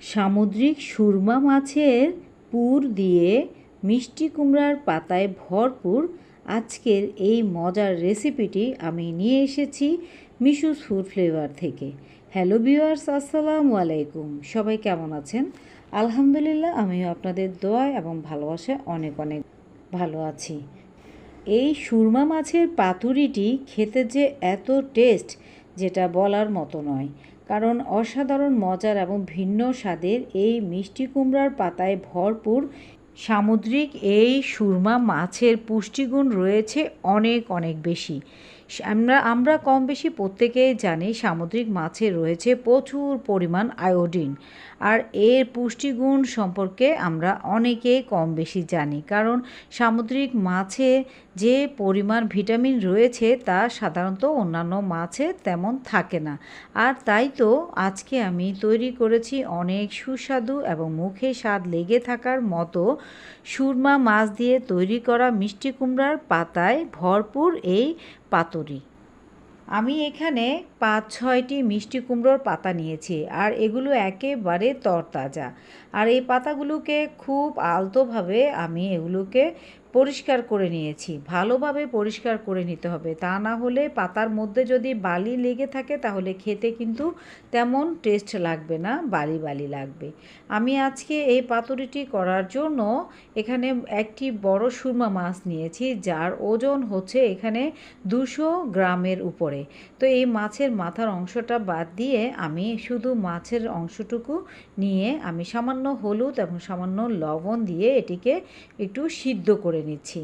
সামুদ্রিক সুরমা মাছের পুর দিয়ে মিষ্টি কুমড়ার পাতায় ভরপুর আজকের এই মজার রেসিপিটি আমি নিয়ে এসেছি মিশুস ফুড ফ্লেভার থেকে। হ্যালো ভিউয়ার্স, আসসালামু আলাইকুম। সবাই কেমন আছেন? আলহামদুলিল্লাহ, আমিও আপনাদের দোয়া এবং ভালোবাসায় অনেক অনেক ভালো আছি। এই সুরমা মাছের পাতুরিটি খেতে যে এত টেস্ট, যেটা বলার মতো নয়। কারণ অসাধারণ মজার এবং ভিন্ন স্বাদের এই মিষ্টি কুমড়ার পাতায় ভরপুর সামুদ্রিক এই সুরমা মাছের পুষ্টিগুণ রয়েছে অনেক অনেক বেশি। আমরা আমরা কম বেশি প্রত্যেকেই জানি সামুদ্রিক মাছে রয়েছে প্রচুর পরিমাণ আয়োডিন। আর এর পুষ্টিগুণ সম্পর্কে আমরা অনেকেই কম বেশি জানি। কারণ সামুদ্রিক মাছে যে পরিমাণ ভিটামিন রয়েছে তা সাধারণত অন্যান্য মাছে তেমন থাকে না। আর তাই তো আজকে আমি তৈরি করেছি অনেক সুস্বাদু এবং মুখে স্বাদ লেগে থাকার মতো সুরমা মাছ দিয়ে তৈরি করা মিষ্টি কুমড়ার পাতায় ভরপুর এই পাতুরি। আমি এখানে পাঁচ ছয়টি মিষ্টি কুমড়োর পাতা নিয়েছি আর এগুলো একেবারে তরতাজা। আর এই পাতাগুলোকে খুব আলতোভাবে আমি এগুলোকে পরিষ্কার করে নিয়েছি। ভালোভাবে পরিষ্কার করে নিতে হবে। তা না হলে পাতার মধ্যে যদি বালি লেগে থাকে তাহলে খেতে কিন্তু তেমন টেস্ট লাগবে না, বালি বালি লাগবে। আমি আজকে এই পাতুরিটি করার জন্য এখানে একটি বড় সুরমা মাছ নিয়েছি, যার ওজন হচ্ছে এখানে দুশো গ্রামের উপরে। তো এই মাছের মাথার অংশটা বাদ দিয়ে আমি শুধু মাছের অংশটুকু নিয়ে আমি সামান্য হলুদ এবং সামান্য লবণ দিয়ে এটিকে একটু সিদ্ধ করে নিচ্ছি।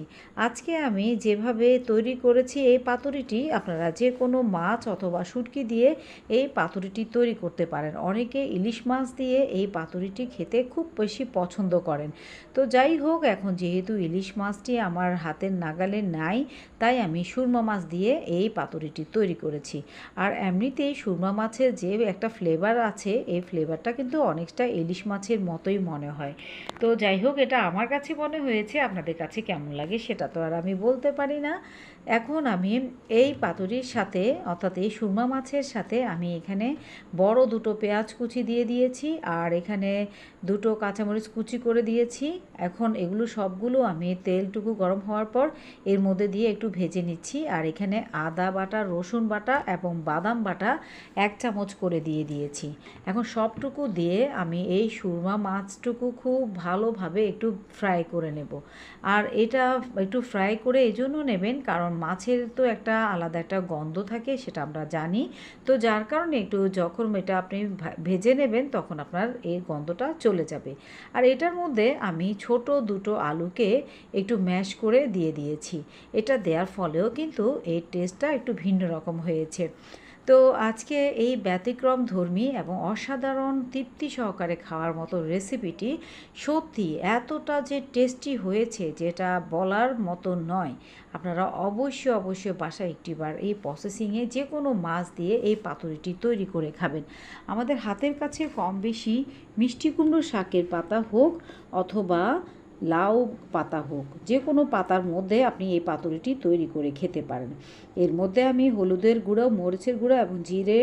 আজকে আমি যেভাবে তৈরি করেছি এই পাতুরিটি, আপনারা যে কোনো মাছ অথবা শুটকি দিয়ে এই পাতুরিটি তৈরি করতে পারেন। অনেকে ইলিশ মাছ দিয়ে এই পাতুরিটি খেতে খুব বেশি পছন্দ করেন। তো যাই হোক, এখন যেহেতু ইলিশ মাছটি আমার হাতের নাগালে নাই, তাই আমি সুরমা মাছ দিয়ে এই পাতুরিটি তৈরি করেছি। আর এমনিতেই সুরমা মাছের যে একটা ফ্লেভার আছে, এই ফ্লেভারটা কিন্তু অনেকটা ইলিশ মাছের মতোই মনে হয়। তো যাই হোক, এটা আমার কাছে মনে হয়েছে, আপনাদের কাছে কেমন লাগে সেটা তো আর আমি বলতে পারি না। এখন আমি এই পাতুরির সাথে, অর্থাৎ এই সুরমা মাছের সাথে আমি এখানে বড় দুটো পেঁয়াজ কুচি দিয়ে দিয়েছি, আর এখানে দুটো কাঁচামরিচ কুচি করে দিয়েছি। এখন এগুলো সবগুলো আমি তেলটুকু গরম হওয়ার পর এর মধ্যে দিয়ে একটু ভেজে নিচ্ছি, আর এখানে আদা বাটা, রসুন বাটা এবং বাদাম বাটা এক চামচ করে দিয়ে দিয়েছি। এখন সবটুকু দিয়ে আমি এই সুরমা মাছটুকু খুব ভালোভাবে একটু ফ্রাই করে নেব। আর এটা একটু ফ্রাই করে এই জন্য নেবেন, কারণ মাছের তো একটা আলাদা একটা গন্ধ থাকে, সেটা আমরা জানি। তো যার কারণে একটু যখন এটা আপনি ভেজে নেবেন, তখন আপনার এই গন্ধটা চলে যাবে। আর এটার মধ্যে আমি ছোট দুটো আলুকে একটু ম্যাশ করে দিয়ে দিয়েছি। এটা দেওয়ার ফলেও কিন্তু এই টেস্টটা একটু ভিন্ন রকম হয়েছে। তো আজকে এই ব্যতিক্রম ধর্মী এবং অসাধারণ তৃপ্তি সহকারে খাওয়ার মতো রেসিপিটি সত্যি এতটা যে টেস্টি হয়েছে যেটা বলার মতো নয়। আপনারা অবশ্যই অবশ্যই বাসায় একটিবার এই প্রসেসিংয়ে যে কোনো মাছ দিয়ে এই পাতুরিটি তৈরি করে খাবেন। আমাদের হাতের কাছে কম বেশি মিষ্টি কুমড়ো শাকের পাতা হোক অথবা লাউ পাতা হোক, যে কোনো পাতার মধ্যে আপনি এই পাতুরিটি তৈরি করে খেতে পারেন। এর মধ্যে আমি হলুদের গুঁড়ো, মরিচের গুঁড়ো এবং জিরে,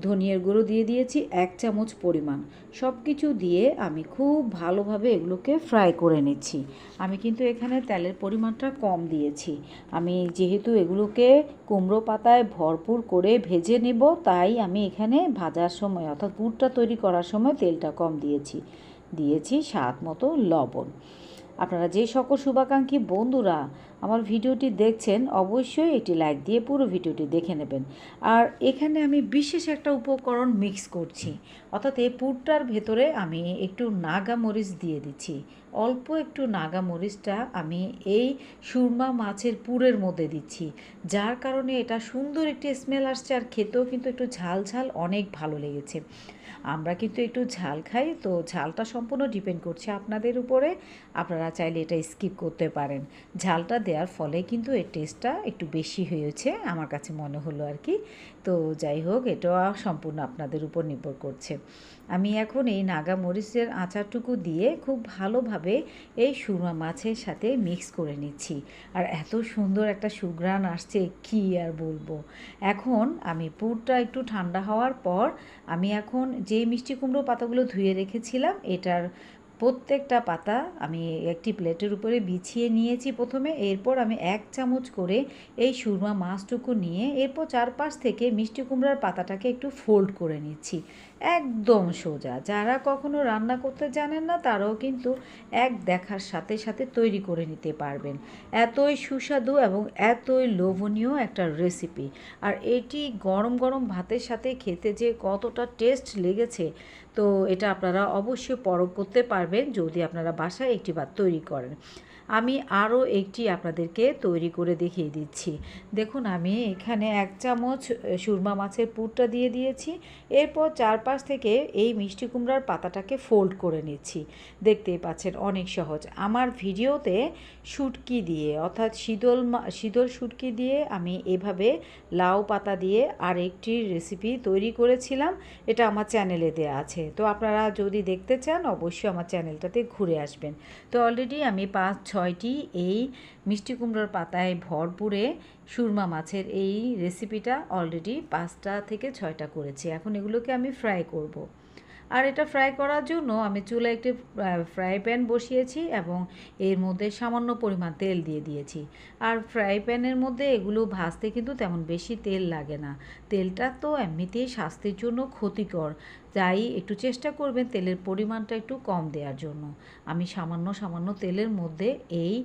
ধনিয়ার গুঁড়ো দিয়ে দিয়েছি, এক চামচ পরিমাণ। সব কিছু দিয়ে আমি খুব ভালোভাবে এগুলোকে ফ্রাই করে নিচ্ছি। আমি কিন্তু এখানে তেলের পরিমাণটা কম দিয়েছি। আমি যেহেতু এগুলোকে কুমড়ো পাতায় ভরপুর করে ভেজে নেব, তাই আমি এখানে ভাজার সময় অর্থাৎ গুড়টা তৈরি করার সময় তেলটা কম দিয়েছি। দিয়েছি স্বাদ মতো লবণ। আপনারা যে সকল শুভাকাঙ্ক্ষী বন্ধুরা আমার ভিডিওটি দেখছেন, অবশ্যই এটি লাইক দিয়ে পুরো ভিডিওটি দেখে নেবেন। আর এখানে আমি বিশেষ একটা উপকরণ মিক্স করছি। অর্থাৎ এই পুরটার ভেতরে আমি একটু নাগা মরিচ দিয়ে দিচ্ছি। অল্প একটু নাগা মরিচটা আমি এই সুরমা মাছের পুরের মধ্যে দিচ্ছি। যার কারণে এটা সুন্দর একটি স্মেল আসছে আর খেতেও কিন্তু একটু ঝাল ঝাল অনেক ভালো লেগেছে। আমরা কিন্তু একটু ঝাল খাই, তো ঝালটা সম্পূর্ণ ডিপেন্ড করছে আপনাদের উপরে। আপনারা চাইলে এটা স্কিপ করতে পারেন। ঝালটা দেওয়ার ফলে কিন্তু এর টেস্টটা একটু বেশি হয়েছে, আমার কাছে মনে হলো আর কি। তো যাই হোক, এটা সম্পূর্ণ আপনাদের উপর নির্ভর করছে। আমি এখন এই নাগা মরিচের আচারটুকু দিয়ে খুব ভালোভাবে এই সুরমা মাছের সাথে মিক্স করে নিচ্ছি। আর এত সুন্দর একটা সুঘ্রাণ আসছে, কি আর বলব? এখন আমি পুরটা একটু ঠান্ডা হওয়ার পর আমি এখন যে মিষ্টি কুমড়ো পাতাগুলো ধুয়ে রেখেছিলাম, এটার প্রত্যেকটা পাতা আমি একটি প্লেটের উপরে বিছিয়ে নিয়েছি প্রথমে। এরপর আমি এক চামচ করে এই সুরমা মাছটুকু নিয়ে এরপর চারপাশ থেকে মিষ্টি কুমড়ার পাতাটাকে একটু ফোল্ড করে নিচ্ছি। একদম সোজা। যারা কখনো রান্না করতে জানেন না, তারাও কিন্তু এক দেখার সাথে সাথে তৈরি করে নিতে পারবেন। এতই সুস্বাদু এবং এতই লোভনীয় একটা রেসিপি আর এটি গরম গরম ভাতের সাথে খেতে যে কতটা টেস্ট লেগেছে তো এটা আপনারা অবশ্যই পরখ করতে পারবেন যদি আপনারা বাসায় একটি ভাত তৈরি করেন। আমি আরও একটি আপনাদেরকে তৈরি করে দেখিয়ে দিচ্ছি। দেখুন, আমি এখানে এক চামচ সুরমা মাছের পুরটা দিয়ে দিয়েছি। এরপর চারপাশ থেকে এই মিষ্টি কুমড়ার পাতাটাকে ফোল্ড করে নিচ্ছি। দেখতেই পাচ্ছেন, অনেক সহজ। আমার ভিডিওতে শুটকি দিয়ে, অর্থাৎ শীতল শীতল শুটকি দিয়ে আমি এভাবে লাউ পাতা দিয়ে আরেকটি রেসিপি তৈরি করেছিলাম। এটা আমার চ্যানেলে দেওয়া আছে। তো আপনারা যদি দেখতে চান, অবশ্যই আমার চ্যানেলটাতে ঘুরে আসবেন। তো অলরেডি আমি পাঁচ ছয়টি এই মিষ্টি কুমড়োর পাতায় ভরপুরে সুরমা মাছের এই রেসিপিটা অলরেডি পাঁচটা থেকে ছয়টা করেছি এখন এগুলোকে আমি ফ্রাই করব। আর এটা ফ্রাই করার জন্য আমি চুলায় একটি ফ্রাই প্যান বসিয়েছি এবং এর মধ্যে সামান্য পরিমাণ তেল দিয়ে দিয়েছি। আর ফ্রাই প্যানের মধ্যে এগুলো ভাজতে কিন্তু তেমন বেশি তেল লাগে না। তেলটা তো এমনিতেই স্বাস্থ্যের জন্য ক্ষতিকর। তাই একটু চেষ্টা করবেন তেলের পরিমাণটা একটু কম দেওয়ার জন্য। আমি সামান্য সামান্য তেলের মধ্যে এই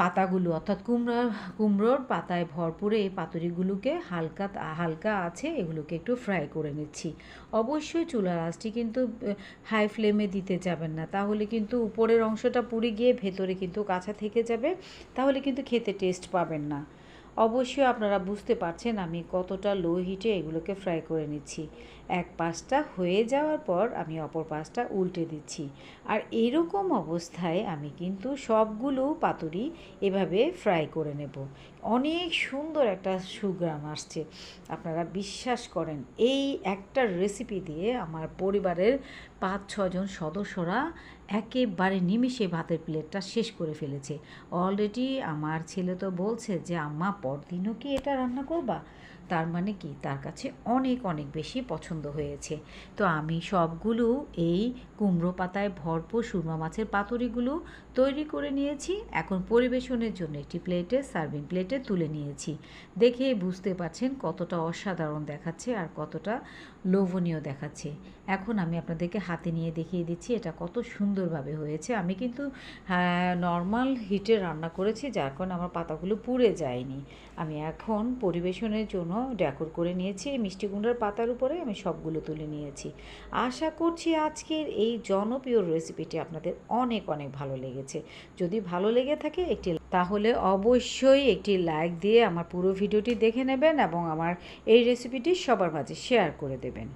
পাতাগুলো, অর্থাৎ কুমড়ো, কুমড়োর পাতায় ভরপুরে এই পাতুরিগুলোকে হালকা হালকা আছে, এগুলোকে একটু ফ্রাই করে নিচ্ছি। অবশ্যই চুলার আঁচটি কিন্তু হাই ফ্লেমে দিতে যাবেন না। তাহলে কিন্তু উপরের অংশটা পুড়ে গিয়ে ভেতরে কিন্তু কাঁচা থেকে যাবে, তাহলে কিন্তু খেতে টেস্ট পাবেন না। অবশ্যই আপনারা বুঝতে পারছেন আমি কতটা লো হিটে এগুলোকে ফ্রাই করে নিচ্ছি। এক পাশটা হয়ে যাওয়ার পর আমি অপর পাশটা উল্টে দিচ্ছি। আর এরকম অবস্থায় আমি কিন্তু সবগুলো পাতুরি এভাবে ফ্রাই করে নেব। অনেক সুন্দর একটা সুগ্রাম আসছে। আপনারা বিশ্বাস করেন, এই একটা রেসিপি দিয়ে আমার পরিবারের পাঁচ ছজন সদস্যরা একেবারে নিমিষে ভাতের প্লেটটা শেষ করে ফেলেছে। অলরেডি আমার ছেলে তো বলছে যে, আম্মা, পরদিনও কি এটা রান্না করবা? তার মানে কি? তার কাছে অনেক অনেক বেশি পছন্দ হয়েছে। তো আমি সবগুলো এই কুমড়ো পাতায় ভরপুর সুরমা মাছের পাতুরিগুলো তৈরি করে নিয়েছি। এখন পরিবেশনের জন্য একটি প্লেটে, সার্ভিং প্লেটে তুলে নিয়েছি। দেখে বুঝতে পারছেন কতটা অসাধারণ দেখাচ্ছে আর কতটা লোভনীয় দেখাচ্ছে। এখন আমি আপনাদেরকে হাতে নিয়ে দেখিয়ে দিচ্ছি এটা কত সুন্দরভাবে হয়েছে। আমি কিন্তু নর্মাল হিটে রান্না করেছি, যার কারণে আমার পাতাগুলো পুড়ে যায়নি। আমি এখন পরিবেশনের জন্য ডেকোর করে নিয়েছি, এই মিষ্টি কুমড়ার পাতার উপরে আমি সবগুলো তুলে নিয়েছি। আশা করছি আজকের এই জনপ্রিয় রেসিপিটি আপনাদের অনেক অনেক ভালো লেগেছে। যদি ভালো লেগে থাকে একটি তাহলে অবশ্যই একটি লাইক দিয়ে আমার পুরো ভিডিওটি দেখে নেবেন এবং আমার এই রেসিপিটি সবার মাঝে শেয়ার করে দেবেন।